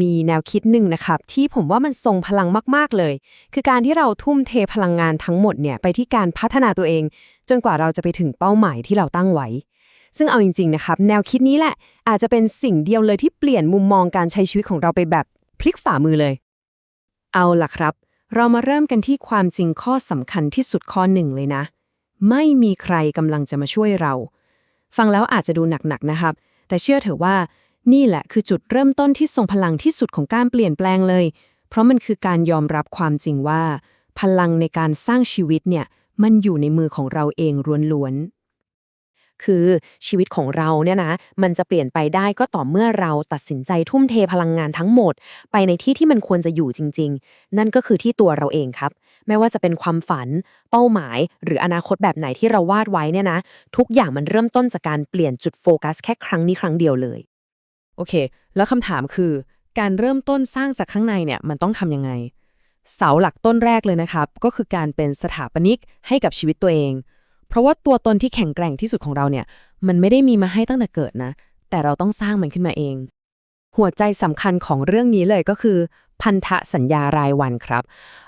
มีแนวคิดหนึ่งนะครับ ที่ผมว่ามันทรงพลังมาก ๆ เลย คือการที่เราทุ่มเทพลังงานทั้งหมดเนี่ยไปที่การพัฒนาตัวเอง จนกว่าเราจะไปถึงเป้าหมายที่เราตั้งไว้ ซึ่งเอาจริง ๆ นะครับ แนวคิดนี้แหละ อาจจะเป็นสิ่งเดียวเลยที่เปลี่ยนมุมมองการใช้ชีวิตของเราไปแบบพลิกฝ่ามือเลย เอาล่ะครับ เรามาเริ่มกันที่ความจริงข้อสำคัญที่สุดข้อหนึ่งเลยนะ ไม่มีใครกำลังจะมาช่วยเรา ฟังแล้วอาจจะดูหนักๆนะครับ แต่เชื่อเถอะว่า นี่แหละคือจุดเริ่มต้นที่ทรงพลังที่สุดของการเปลี่ยนแปลงเลย เพราะมันคือการยอมรับความจริงว่า พลังในการสร้างชีวิตเนี่ยมันอยู่ในมือของเราเองล้วนๆ คือชีวิตของเราเนี่ยนะ มันจะเปลี่ยนไปได้ก็ต่อเมื่อเราตัดสินใจทุ่มเทพลังงานทั้งหมด ไปในที่ที่มันควรจะอยู่จริง ๆ นั่นก็คือที่ตัวเราเองครับ ไม่ว่าจะเป็นความฝัน เป้าหมาย หรืออนาคตแบบไหนที่เราวาดไว้เนี่ยนะ ทุกอย่างมันเริ่มต้นจากการเปลี่ยนจุดโฟกัสแค่ครั้งนี้ครั้งเดียวเลย โอเค แล้วคำถามคือ การเริ่มต้นสร้างจากข้างในเนี่ยมันต้องทำยังไง เสาหลักต้นแรกเลยนะครับ ก็คือการเป็นสถาปนิกให้กับชีวิตตัวเอง เพราะว่าตัวตนที่แข็งแกร่งที่สุดของเราเนี่ย มันไม่ได้มีมาให้ตั้งแต่เกิดนะ แต่เราต้องสร้างมันขึ้นมาเอง หัวใจสำคัญของเรื่องนี้เลยก็คือ พันธสัญญารายวันครับ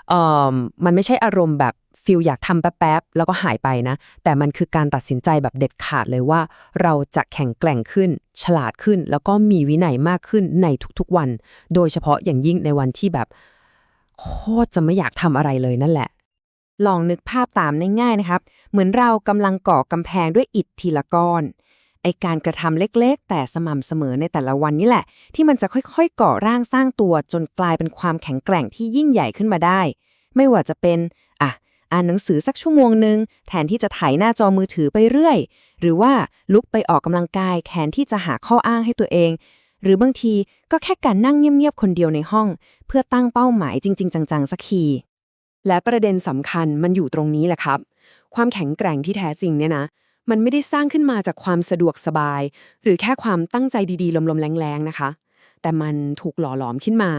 เอ่อมันไม่ใช่อารมณ์แบบ ฟิลอยากทำแป๊บๆ แล้วก็หายไปนะ แต่มันคือการตัดสินใจแบบเด็ดขาดเลยว่า เราจะแข็งแกร่งขึ้น ฉลาดขึ้น แล้วก็มีวินัยมากขึ้นในทุกๆวัน โดยเฉพาะอย่างยิ่งในวันที่แบบโคตรจะไม่อยากทำอะไรเลยนั่นแหละ ลองนึกภาพตามง่ายๆนะครับ เหมือนเรากำลังก่อกำแพงด้วยอิฐทีละก้อนไอการกระทำเล็กๆ แต่สม่ำเสมอในแต่ละวันนี่แหละ ที่มันจะค่อยๆ ก่อร่างสร้างตัวจนกลายเป็นความแข็งแกร่งที่ยิ่งใหญ่ขึ้นมาได้ ไม่ว่าจะเป็น อ่านหนังสือสักชั่วโมงหนึ่งแทนที่จะถ่ายหน้าจอมือถือไปเรื่อย หรือว่าลุกไปออกกำลังกายแทนที่จะหาข้ออ้างให้ตัวเอง หรือบางทีก็แค่การนั่งเงียบๆคนเดียวในห้อง เพื่อตั้งเป้าหมายจริง ๆ จังๆสักทีและประเด็นสำคัญมันอยู่ตรงนี้แหละครับ ความแข็งแกร่งที่แท้จริงเนี่ยนะ มันไม่ได้สร้างขึ้นมาจากความสะดวกสบาย หรือแค่ความตั้งใจดีๆ ลมๆ แรงๆ นะคะ แต่มันถูกหล่อหลอมขึ้นมา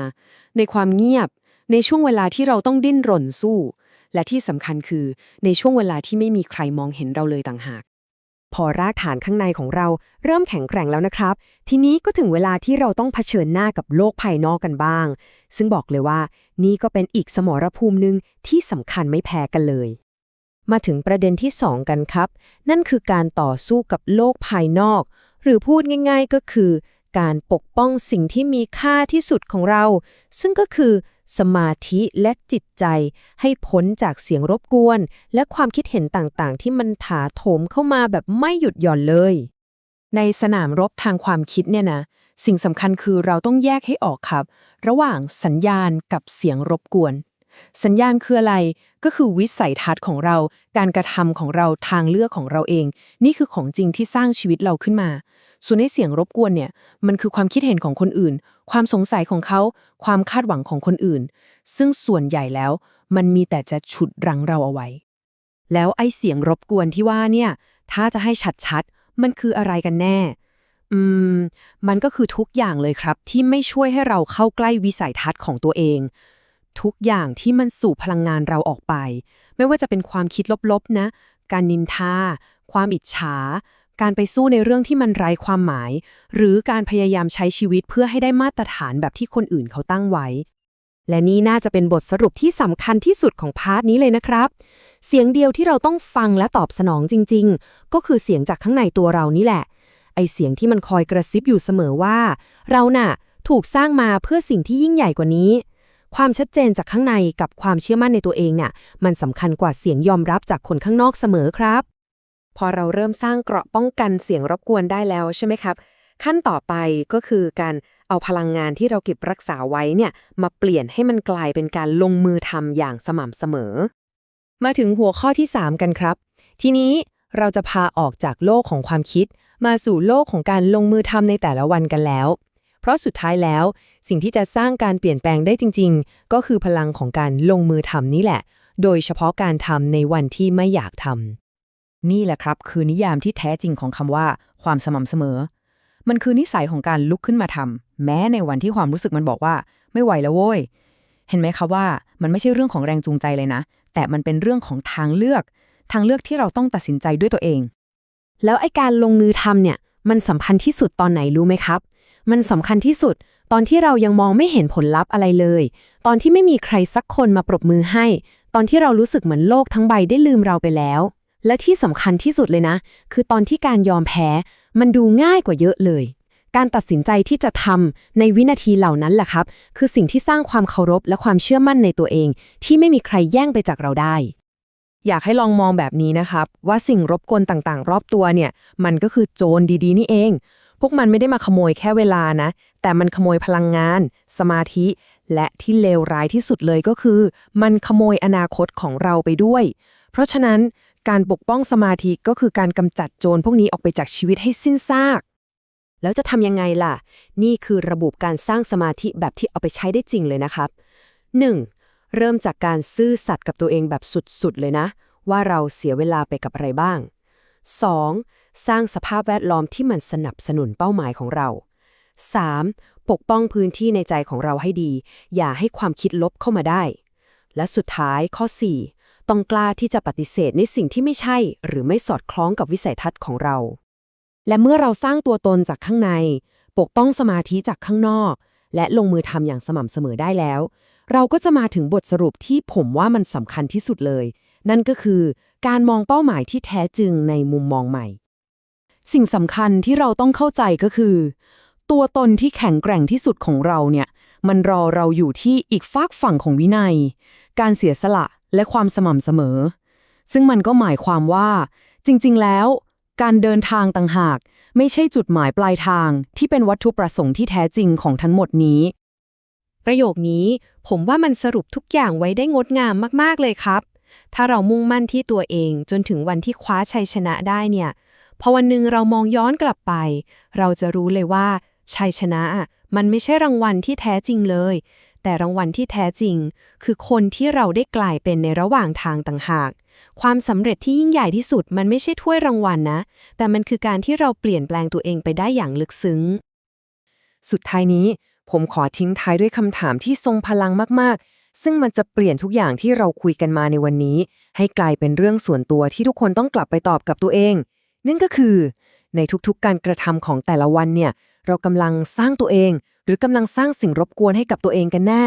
ในความเงียบ ในช่วงเวลาที่เราต้องดิ้นรนสู้ และที่สำคัญคือในช่วงเวลาที่ไม่มีใครมองเห็นเราเลยต่างหาก พอรากฐานข้างในของเราเริ่มแข็งแกร่งแล้วนะครับ ทีนี้ก็ถึงเวลาที่เราต้องเผชิญหน้ากับโลกภายนอกกันบ้าง ซึ่งบอกเลยว่า นี่ก็เป็นอีกสมรภูมิหนึ่งที่สำคัญไม่แพ้กันเลย มาถึงประเด็นที่ 2 กันครับ นั่นคือการต่อสู้กับโลกภายนอก หรือพูดง่าย ๆ ก็คือ การปกป้องสิ่งที่มีค่าที่สุดของเรา ซึ่งก็คือ สมาธิและจิตใจ ให้พ้นจากเสียงรบกวน และความคิดเห็นต่างๆ ที่มันถาโถมเข้ามาแบบไม่หยุดหย่อนเลย ในสนามรบทางความคิดเนี่ยนะสิ่งสำคัญคือเราต้องแยกให้ออกครับ ระหว่างสัญญาณกับเสียงรบกวน สัญญาณคืออะไรก็คือวิสัยทัศน์ของเรา การกระทำของเราทางเลือกของเราเอง นี่คือของจริงที่สร้างชีวิตเราขึ้นมา ส่วนในเสียงรบกวนเนี่ย มันคือความคิดเห็นของคนอื่น ความสงสัยของเขา ความคาดหวังของคนอื่น ซึ่งส่วนใหญ่แล้ว มันมีแต่จะฉุดรั้งเราเอาไว้ แล้วไอ้เสียงรบกวนที่ว่าเนี่ย ถ้าจะให้ชัดๆ มันคืออะไรกันแน่ อืม มันก็คือทุกอย่างเลยครับ ที่ไม่ช่วยให้เราเข้าใกล้วิสัยทัศน์ของตัวเอง ทุกอย่างที่มันสู่พลังงานเราออกไป ไม่ว่าจะเป็นความคิดลบๆนะ การนินทา ความอิจฉา การไปสู้ในเรื่องที่มันไร้ความหมาย หรือการพยายามใช้ชีวิตเพื่อให้ได้มาตรฐานแบบที่คนอื่นเขาตั้งไว้ และนี่น่าจะเป็นบทสรุปที่สำคัญที่สุดของพาร์ทนี้เลยนะครับ เสียงเดียวที่เราต้องฟังและตอบสนองจริง ๆ ก็คือเสียงจากข้างในตัวเรานี่แหละ ไอเสียงที่มันคอยกระซิบอยู่เสมอว่า เราน่ะถูกสร้างมาเพื่อสิ่งที่ยิ่งใหญ่กว่านี้ ความชัดเจนจากข้างในกับความเชื่อมั่นในตัวเองเนี่ยมันสำคัญกว่าเสียงยอมรับจากคนข้างนอกเสมอครับ พอเราเริ่มสร้างเกราะป้องกันเสียงรบกวนได้แล้วใช่ไหมครับ ขั้นต่อไปก็คือการเอาพลังงานที่เราเก็บรักษาไว้เนี่ยมาเปลี่ยนให้มันกลายเป็นการลงมือทำอย่างสม่ำเสมอ มาถึงหัวข้อที่ 3 กันครับ ทีนี้เราจะพาออกจากโลกของความคิด มาสู่โลกของการลงมือทำในแต่ละวันกันแล้ว เพราะสุดท้ายแล้ว สิ่งที่จะสร้างการเปลี่ยนแปลงได้จริง ๆ ก็คือพลังของการลงมือทำนี่แหละ โดยเฉพาะการทำในวันที่ไม่อยากทำ นี่แหละครับ คือนิยามที่แท้จริงของคำว่า ความสม่ำเสมอ มันคือนิสัยของการลุกขึ้นมาทำแม้ในวันที่ความรู้สึกมันบอกว่า ไม่ไหวแล้วโว้ย เห็นไหมครับว่ามันไม่ใช่เรื่องของแรงจูงใจเลยนะ แต่มันเป็นเรื่องของทางเลือก ทางเลือกที่เราต้องตัดสินใจด้วยตัวเอง แล้วไอ้การลงมือทำเนี่ย มันสำคัญที่สุดตอนไหนรู้ไหมครับ มันสำคัญที่สุดตอนที่เรายังมองไม่เห็นผลลัพธ์อะไรเลย ตอนที่ไม่มีใครสักคนมาปรบมือให้ ตอนที่เรารู้สึกเหมือนโลกทั้งใบได้ลืมเราไปแล้ว และที่สำคัญที่สุดเลยนะ คือตอนที่การยอมแพ้ มันดูง่ายกว่าเยอะเลย การตัดสินใจที่จะทำในวินาทีเหล่านั้นแหละครับ คือสิ่งที่สร้างความเคารพและความเชื่อมั่นในตัวเอง ที่ไม่มีใครแย่งไปจากเราได้ อยากให้ลองมองแบบนี้นะครับ ว่าสิ่งรบกวนต่างๆ รอบตัวเนี่ย มันก็คือโจรดีๆ นี่เอง พวกมันไม่ได้มาขโมยแค่เวลานะ แต่มันขโมยพลังงาน สมาธิ และที่เลวร้ายที่สุดเลยก็คือ มันขโมยอนาคตของเราไปด้วย เพราะฉะนั้น การปกป้องสมาธิก็คือการกำจัดโจรพวกนี้ออกไปจากชีวิตให้สิ้นซาก แล้วจะทำยังไงล่ะ นี่คือระบบการสร้างสมาธิแบบที่เอาไปใช้ได้จริงเลยนะครับ 1. เริ่มจากการซื่อสัตย์กับตัวเองแบบสุดๆ เลยนะ ว่าเราเสียเวลาไปกับอะไรบ้าง 2. สร้างสภาพแวดล้อมที่มันสนับสนุนเป้าหมายของเรา 3. ปกป้องพื้นที่ในใจของเราให้ดี อย่าให้ความคิดลบเข้ามาได้ และสุดท้ายข้อ 4 ต้องกล้าที่จะปฏิเสธในสิ่งที่ไม่ใช่ หรือไม่สอดคล้องกับวิสัยทัศน์ของเรา และเมื่อเราสร้างตัวตนจากข้างใน ปกป้องสมาธิจากข้างนอก และลงมือทำอย่างสม่ำเสมอได้แล้ว เราก็จะมาถึงบทสรุปที่ผมว่ามันสำคัญที่สุดเลย นั่นก็คือ การมองเป้าหมายที่แท้จริงในมุมมองใหม่ สิ่งสำคัญที่เราต้องเข้าใจก็คือ ตัวตนที่แข็งแกร่งที่สุดของเราเนี่ยมันรอเราอยู่ที่อีกฝากฝั่งของวินัย การเสียสละ และความสม่ำเสมอ ซึ่งมันก็หมายความว่า จริง ๆ แล้ว การเดินทางต่างหาก ไม่ใช่จุดหมายปลายทางที่เป็นวัตถุประสงค์ที่แท้จริงของทั้งหมดนี้ ประโยคนี้ผมว่ามันสรุปทุกอย่างไว้ได้งดงามมากๆเลยครับ ถ้าเรามุ่งมั่นที่ตัวเองจนถึงวันที่คว้าชัยชนะได้เนี่ยพอวันหนึ่งเรามองย้อนกลับไป เราจะรู้เลยว่าชัยชนะมันไม่ใช่รางวัลที่แท้จริงเลย แต่รางวัลที่แท้จริง คือคนที่เราได้กลายเป็นในระหว่างทางต่างหาก ความสำเร็จที่ยิ่งใหญ่ที่สุดมันไม่ใช่ถ้วยรางวัลนะ แต่มันคือการที่เราเปลี่ยนแปลงตัวเองไปได้อย่างลึกซึ้ง สุดท้ายนี้ ผมขอทิ้งท้ายด้วยคำถามที่ทรงพลังมากๆ ซึ่งมันจะเปลี่ยนทุกอย่างที่เราคุยกันมาในวันนี้ ให้กลายเป็นเรื่องส่วนตัวที่ทุกคนต้องกลับไปตอบกับตัวเอง นั่นก็คือ ในทุกๆการกระทำของแต่ละวันเนี่ย เรากำลังสร้างตัวเอง หรือกำลังสร้างสิ่งรบกวนให้กับตัวเองกันแน่